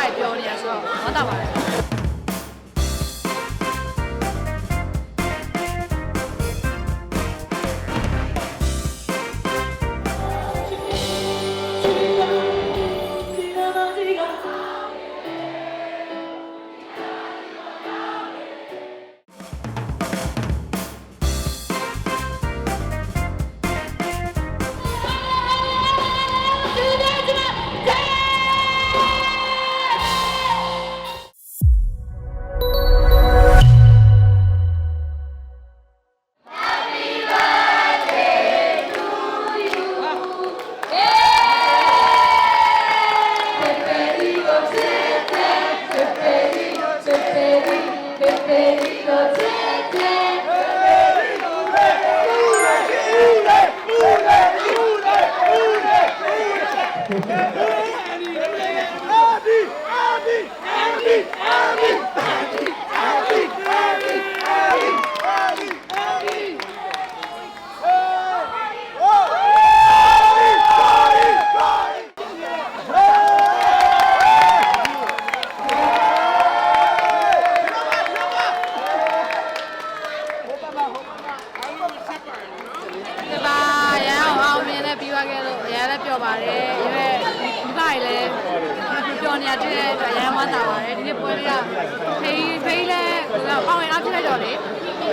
太不要脸了王大妈 ပါတယ်။ရွေးဒီဘတွေလည်းပျော်နေရတဲ့အတွက်ရမ်းဝမ်းသာပါတယ်။ဒီနေ့ပွဲလေးကဖေးဖေးလည်းကိုကပေါဝင်အားဖြစ်လိုက်တော့လေ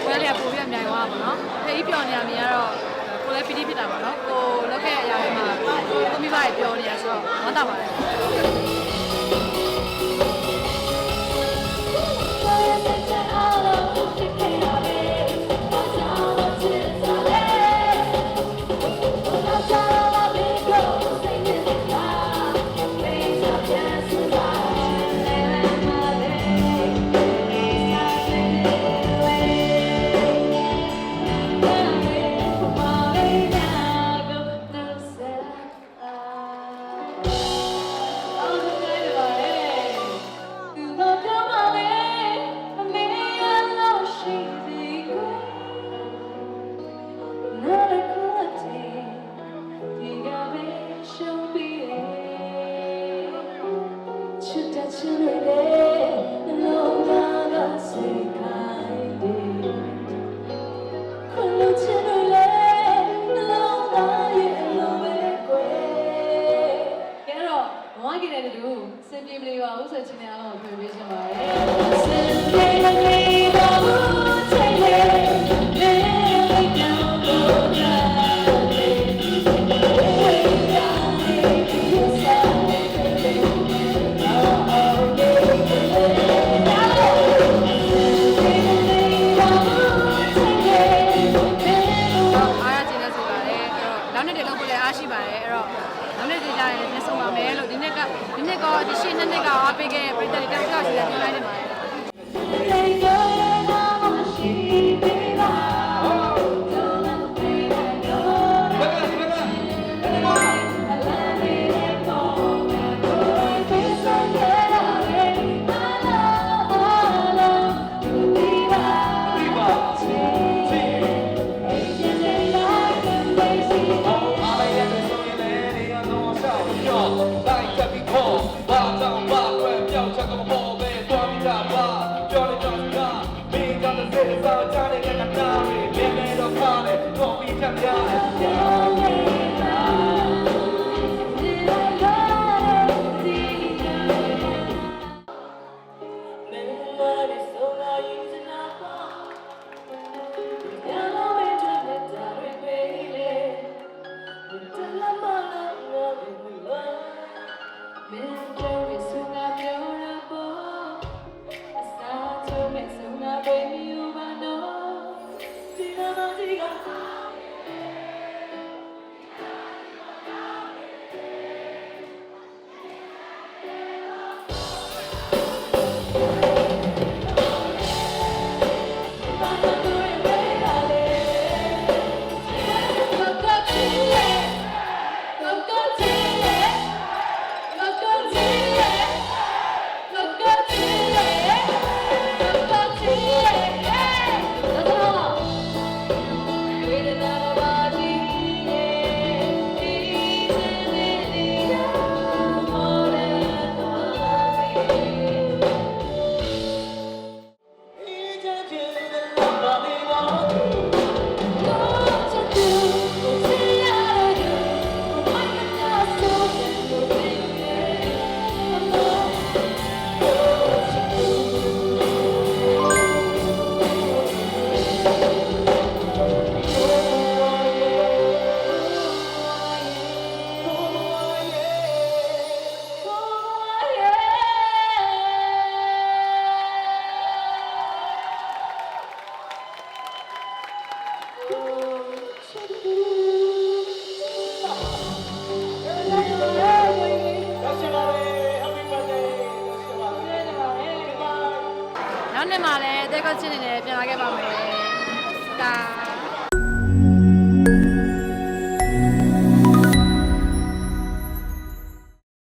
ပွဲလေးကပိုပြီးအမြိုင်သွားပါတော့။ဖေးပျော်နေရမြင်ရတော့ကိုလည်းပီတိဖြစ်တာပါနော်။ကိုလောက်ခဲ့တဲ့အရာတွေမှာကိုမိဘတွေပျော်နေရဆိုတော့ဝမ်းသာပါတယ်။ ပြန်ဆောင်ပါမယ်လို့ဒီနေ့ကဒီနေ့ကောဒီရှေ့နှစ်နှစ်ကအားပေးခဲ့တဲ့ပြည်သက်တွေတောက်တောက်ရှိတယ်ပြောလိုက်နေပါတယ် မ နောက်နေ့မှလည်းအသေးကောချင်းနေတယ်ပြန်လာခဲ့ပါမယ်ဒါ